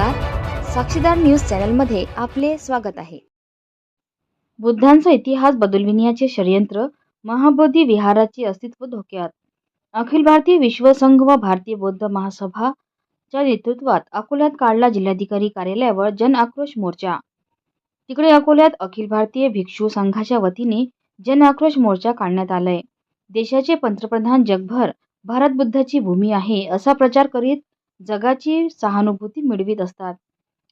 नमस्कार. साक्षीदार न्यूज चॅनलमध्ये आपले स्वागत आहे. बुद्धांचा इतिहास बदलविण्याचे षडयंत्र महाबोधी विहाराचे अस्तित्व धोक्यात. अखिल भारतीय विश्व संघ व भारतीय बौद्ध महासभाच्या नेतृत्वात अकोल्यात काढला जिल्हाधिकारी कार्यालयावर जन आक्रोश मोर्चा. तिकडे अकोल्यात अखिल भारतीय भिक्षू संघाच्या वतीने जन आक्रोश मोर्चा काढण्यात आलाय. देशाचे पंतप्रधान जगभर भारत बुद्धाची भूमी आहे असा प्रचार करीत जगाची सहानुभूती मिळवित असतात.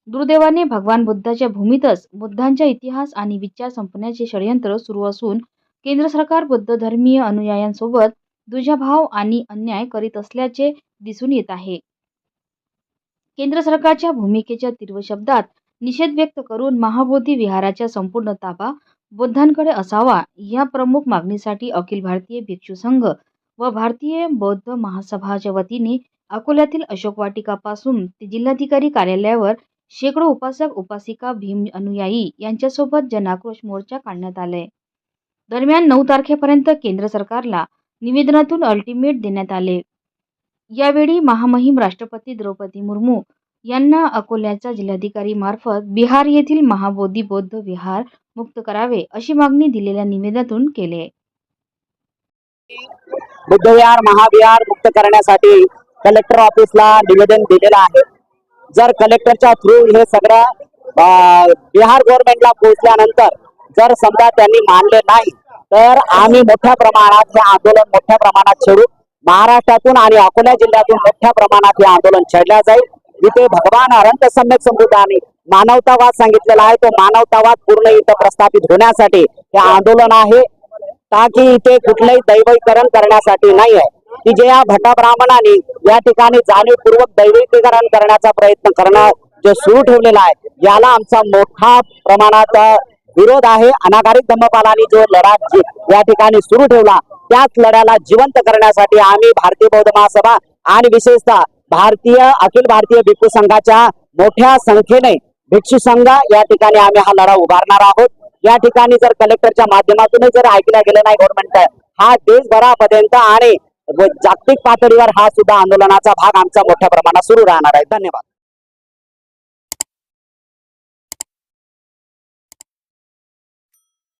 दुर्दैवाने भगवान बुद्धाच्या भूमीतच बुद्धांच्या इतिहास आणि विचार संपण्याचे षडयंत्र सुरू असून केंद्र सरकार बुद्ध धर्मीय अनुयायांसोबत दुजाभाव आणि अन्याय करीत असल्याचे दिसून येत आहे. केंद्र सरकारच्या भूमिकेच्या तीव्र शब्दात निषेध व्यक्त करून महाबोधी विहाराच्या संपूर्ण ताबा बुद्धांकडे असावा या प्रमुख मागणीसाठी अखिल भारतीय भिक्षू संघ व भारतीय बौद्ध महासभाच्या वतीने अकोल्यातील अशोक वाटिकापासून ते जिल्हाधिकारी कार्यालयावर शेकडो उपासक उपासिका भीम अनुयायी यांच्यासोबत जनाक्रोश मोर्चा काढण्यात आलाय. दरम्यान नऊ तारखेपर्यंत केंद्र सरकारला निवेदनातून अल्टिमेट देण्यात आले. यावेळी महामहिम राष्ट्रपती द्रौपदी मुर्मू यांना अकोल्याच्या जिल्हाधिकारी मार्फत बिहार येथील महाबोधी बौद्ध विहार मुक्त करावे अशी मागणी दिलेल्या निवेदनातून केले. बुद्धविहार महाविहार मुक्त करण्यासाठी कलेक्टर ऑफिसला निवेदन दिलेलं आहे. जर कलेक्टरच्या थ्रू हे सगळं बिहार गव्हर्नमेंटला पोहोचल्यानंतर जर समजा त्यांनी मानले नाही तर आम्ही मोठ्या प्रमाणात हे आंदोलन मोठ्या प्रमाणात छेडू. महाराष्ट्रातून आणि अकोला जिल्ह्यातून मोठ्या प्रमाणात हे आंदोलन छेडल्या जाईल. इथे भगवान अरंत सम्यक समृद्धाने मानवतावाद सांगितलेला आहे. तो मानवतावाद पूर्ण इथं प्रस्थापित होण्यासाठी हे आंदोलन आहे. ताकी इथे कुठलंही दैवीकरण करण्यासाठी नाही आहे की जे या भटा ब्राह्मणांनी या ठिकाणी जाणीवपूर्वक दैविकीकरण करण्याचा प्रयत्न करणं जो सुरू ठेवलेला आहे याला आमचा मोठा प्रमाणात विरोध आहे. अनागारिक धम्मपालांनी जो लढा या ठिकाणी सुरू ठेवला त्याच लढ्याला जिवंत करण्यासाठी आम्ही भारतीय बौद्ध महासभा आणि विशेषतः भारतीय अखिल भारतीय भिक्षू संघाच्या मोठ्या संख्येने भिक्षू संघ या ठिकाणी आम्ही हा लढा उभारणार आहोत. या ठिकाणी जर कलेक्टरच्या माध्यमातून जर ऐकलं गेलं नाही गव्हर्नमेंट हा देशभरापर्यंत आणि व जागतिक पातळीवर हा सुद्धा आंदोलनाचा भाग आमचा मोठ्या प्रमाणात सुरू राहणार आहे. धन्यवाद.